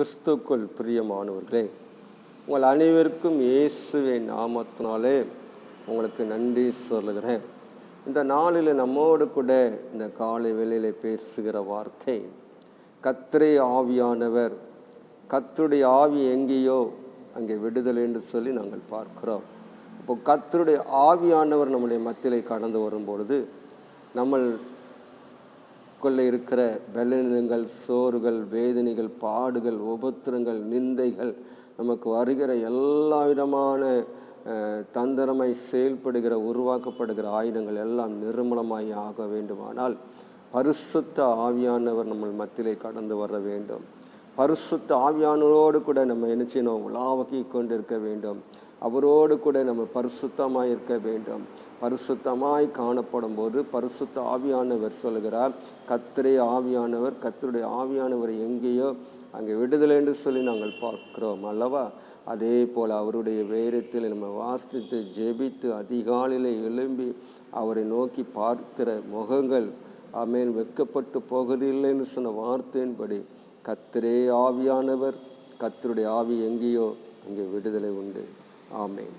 கிறிஸ்துக்குள் பிரியமானவர்களே உங்கள் அனைவருக்கும் இயேசுவை நாமத்தினாலே உங்களுக்கு நன்றி சொல்லுகிறேன். இந்த நாளில் நம்மோடு கூட இந்த காலை வேளையில் பேசுகிற வார்த்தை கத்திரை ஆவியானவர் கத்தருடைய ஆவி எங்கேயோ அங்கே விடுதலை என்று சொல்லி நாங்கள் பார்க்கிறோம். இப்போ கத்தருடைய ஆவியானவர் நம்முடைய மத்தியிலே கடந்து வரும்பொழுது நம்ம கொள்ள இருக்கிற பலனங்கள் சோறுகள் வேதனைகள் பாடுகள் உபத்திரங்கள் நிந்தைகள் நமக்கு வருகிற எல்லா விதமான தந்திரமாய் செயல்படுகிற உருவாக்கப்படுகிற ஆயுதங்கள் எல்லாம் நிர்மலமாய் ஆக வேண்டுமானால் பரிசுத்த ஆவியானவர் நம்ம மத்தியிலே கடந்து வர வேண்டும். பரிசுத்த ஆவியானவரோடு கூட நம்ம என்ன செய்யணும் உலாவகி கொண்டு இருக்க வேண்டும். அவரோடு கூட நம்ம பரிசுத்தமாக இருக்க வேண்டும். பரிசுத்தமாய் காணப்படும் போது பரிசுத்த ஆவியானவர் சொல்கிறார் கத்திரை ஆவியானவர் கத்தருடைய ஆவியானவர் எங்கேயோ அங்கே விடுதலை என்று சொல்லி நாங்கள் பார்க்கிறோம் அல்லவா? அதே போல் அவருடைய வேரத்தில் நம்ம வாசித்து ஜெபித்து அதிகாலையில் எழும்பி அவரை நோக்கி பார்க்கிற முகங்கள் ஆமேன் வெக்கப்பட்டு போவதில்லைன்னு சொன்ன வார்த்தையின்படி கத்திரே ஆவியானவர் கத்தருடைய ஆவி எங்கேயோ அங்கே விடுதலை உண்டு. ஆமேன்.